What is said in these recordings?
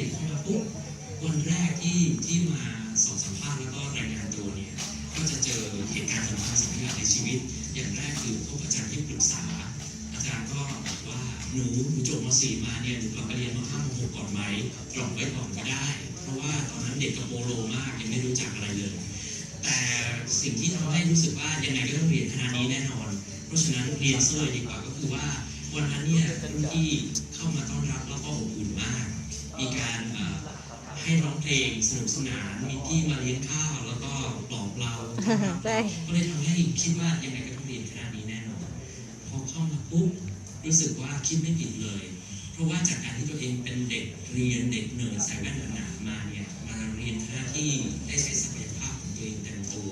ติดเข้ามาปุ๊บวันแรกที่ที่มาสอบสัมภาษณ์แล้วก็รายงานตัวเนี่ยก็จะเจอเหตุการณ์สำคัญสำคัญในชีวิต อย่างแรกคือพบอาจารย์ที่ปรึกษา อาจารย์ก็บอกว่าหนูหนูจบม .4 มาเนี่ยหนูกลับไปเรียนม .5 ม .6 ก่อนไหมกล่องไว้ก่อนก็ได้ เพราะว่าตอนนั้นเด็กกับโปโลมากยังไม่รู้จักอะไรเลย แต่สิ่งที่ทำให้รู้สึกว่ายังไงก็ต้องเรียนคณะนี้แน่นอน เพราะฉะนั้นเรียนซะเลยดีกว่าก็คือว่าวันนั้นเนี่ยรุ่นที่เข้ามาต้อนรับแล้วก็อบอุ่นมาก มีการเอ่อให้ร้องเพลงสนุกสนานมีที่มาเลี้ยงข้าวแล้วก็ปลอบเราใช่ก็เลยทำให้คิดว่ายังไงก็ต้องเรียนคณะนี้แน่นอนพอเข้ามาปุ๊บรู้สึกว่าคิดไม่ผิดเลย เพราะว่าจากการที่ตัวเองเป็นเด็กเรียนเด็กเนิร์ดใส่แว่นหนาๆมาเนี่ยมาเรียนคณะที่ได้ใช้ศักยภาพของตัวเองเต็มตัว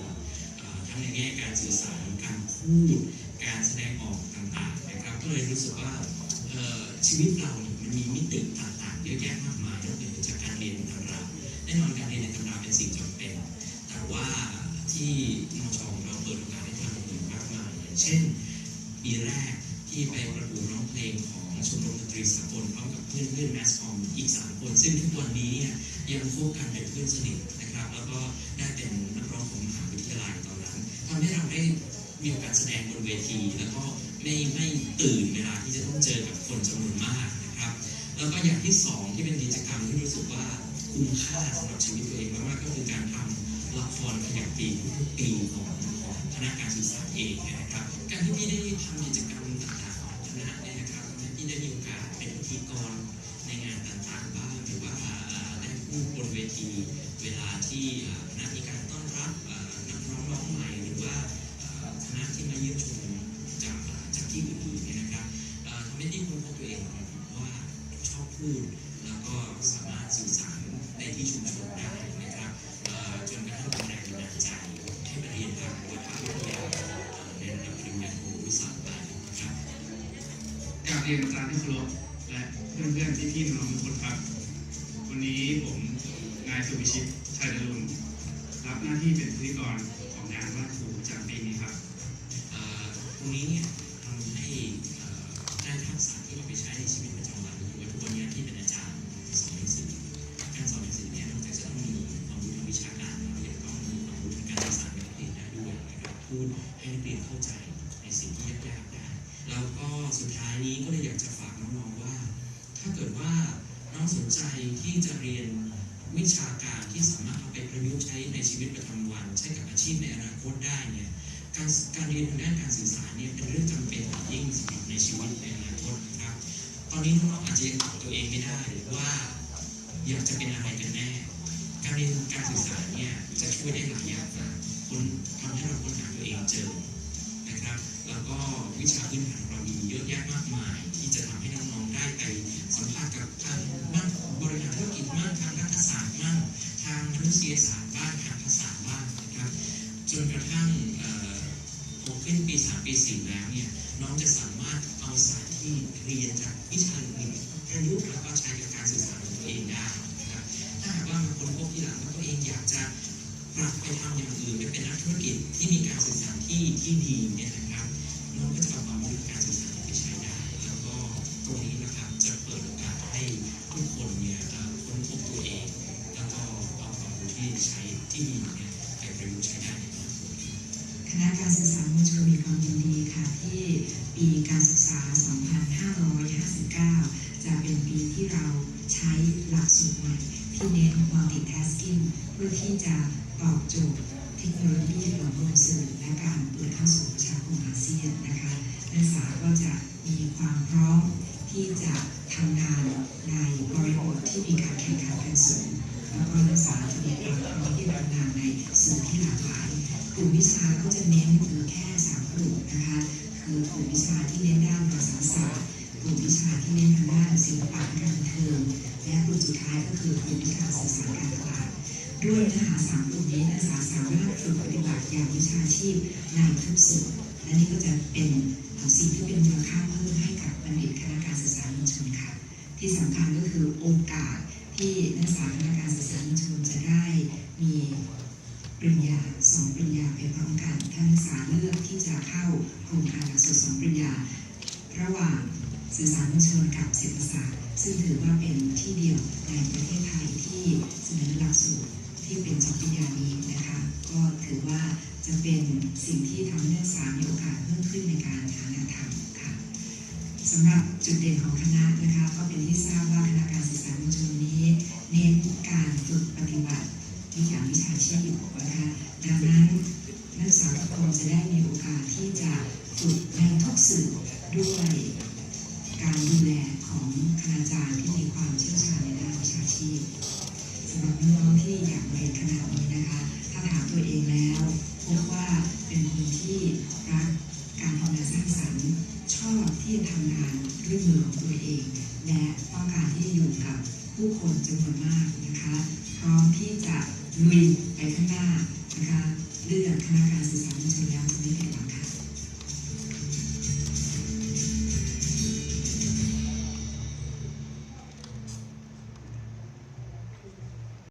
เอ่อทั้งในแง่การสื่อสารการพูดการแสดงออกต่างๆนะครับก็เลยรู้สึกว่าเอ่อชีวิตเราเนี่ยมันมีมิติต่างๆ เยอะแยะมากมายนอกเหนือจากการเรียนในตำราแน่นอนการเรียนในตำราเป็นสิ่งจำเป็น แต่ว่าที่มชองเราเปิดโอกาสให้ทำอื่นมากมายอย่างเช่น ปีแรกที่ไปประกวดร้องเพลงของชมรมดนตรีสากลพร้อมกับเพื่อนเพื่อนแมสคอมอีกสามคน ซึ่งทุกวันนี้เนี่ยยังคบกันเป็นเพื่อนสนิทนะครับ แล้วก็ได้เป็นนักร้องของมหาวิทยาลัยตอนนั้นทำให้เราได้มีโอกาสแสดงบนเวที แล้วก็ไม่ไม่ตื่นเวลาที่จะต้องเจอกับคนจำนวนมากนะครับ แล้วก็อย่างที่สอง ที่เป็นกิจกรรมที่รู้สึกว่าคุ้มค่าสำหรับชีวิตตัวเองมากๆก็คือการทำละครขยับปีทุกปีของของคณะการศึกษาเองนะครับ การที่พี่ได้ทำกิจกรรมต่างๆของคณะเนี่ยนะครับให้พี่ได้มีโอกาสเป็นพิธีกรในงานต่างๆบ้างหรือว่าได้พูดบนเวทีเวลาที่คณะมีการ รียนอาจารย์ที่เคารพและเพื่อนๆพี่ๆน้องทุกคนครับ วันนี้ผมนายสุวิชิตชัยดลุนรับหน้าที่เป็นพิธีกรของงานว่า การการเรียนทางด้านการสื่อสารเนี่ยเป็นเรื่องจำเป็นอย่างยิ่งสำหรับในชีวิตในอนาคตนะครับ ตอนนี้น้องอาจจะยังตอบตัวเองไม่ได้ว่าอยากจะเป็นอะไรกันแน่ การเรียนการสื่อสารเนี่ยจะช่วยได้หลายอย่างนะคนทำให้เราค้นหาตัวเองเจอนะครับ แล้วก็วิชาพื้นฐานเรามีเยอะแยะมากมายที่จะทำให้ ปีสี่แล้วเนี่ยน้องจะสามารถเอาสายที่เรียนจากวิชาอื่นประยุกต์แล้วก็ใช้กับการสื่อสาของตัวเองได้นะครับถ้าหากว่ามาคนพบที่หลังว่าตัวเองอยากจะปรับไปทำอย่างอื่นไปเป็นนักธุรกิจที่มีการสื่อสาที่ที่ดีเนี่ยนะครับน้องก็จะเอาความรู้การสื่อสาไปใช้ได้ แล้วก็ตรงนี้นะครับจะเปิดโอกาสให้ทุกคนเนี่ยค้นพบตัวเอง แล้วก็เอาความรู้ที่ใช้ที่ดีเนี่ยไปประยุกต์ใช้ได้ในอนาคตคณะการศึกษา ปีการศึกษา 2559 จะเป็นปีที่เราใช้หลักสูตรใหม่ที่เน้น multitasking เพื่อที่จะตอบโจทย์เทคโนโลยีระบบวงสื่อและการเปิดเข้าสู่ประชาคมอาเซียนนะคะนักศึกษาก็จะมีความพร้อมที่จะทำงานในบริบทที่มีการแข่งขันกันสูงแล้วก็นักศึกษาจะมีความพร้อมที่จะทำงานในสื่อที่หลากหลายกลุ่มวิชาก็จะเน้นอยู่แค่สามกลุ่มนะคะ คือกลุ่มวิชาที่เน้นด้านภาษาศาสตร์กลุ่มวิชาที่เน้นทางด้านศิลปะการเทิงและกลุ่มสุดท้ายก็คือกลุ่มวิชาสื่อสารการตลาดด้วยเนื้อหาสามกลุ่มนี้นักศึกษาสามารถฝึกปฏิบัติอย่างวิชาชีพในทุกสื่อและนี่ก็จะเป็นสิ่งที่เป็นมูลค่าเพิ่มให้กับบัณฑิตคณะการศึกษามวลชนค่ะที่สำคัญก็คือโอกาสที่นักศึกษาคณะการศึกษามวลชนจะได้มี ปริญญาสองปริญญาไปพร้อมกันท่ารนักศึกษาเลือกที่จะเข้าโครงการหลักสูตรสองปริญญา ระหว่างสื่อสารมวลชนกับเศรษฐศาสตร์ซึ่งถือว่าเป็นที่เดียวในประเทศไทยที่เสนอหลักสูตรที่เป็นสองปริญญานี้นะคะ ก็ถือว่าจะเป็นสิ่งที่ทำให้นักศึกษามีโอกาสเพิ่มขึ้นในการหางานทำค่ะสำหรับจุดเด่นของคณะนะคะก็เป็นที่ทราบว่าคณะการศึกษามวลชนนี้ เน้นการฝึกปฏิบัติที่อย่างวิชาชีพาจารย์ที่มีความเชี่ยวชาญในด้านวิชาชีพสำหรับน้องๆที่อยากมาเรียนคณะนี้นะคะ ถ้าถามตัวเองแล้วพบว่าเป็นคนที่รักการทำงานสร้างสรรค์ชอบที่จะทำงานด้วยมือของตัวเอง และต้องการที่อยู่กับผู้คนจำนวนมากนะคะพร้อมที่จะลุยไปข้างหน้านะคะเลือกคณะการศึกษา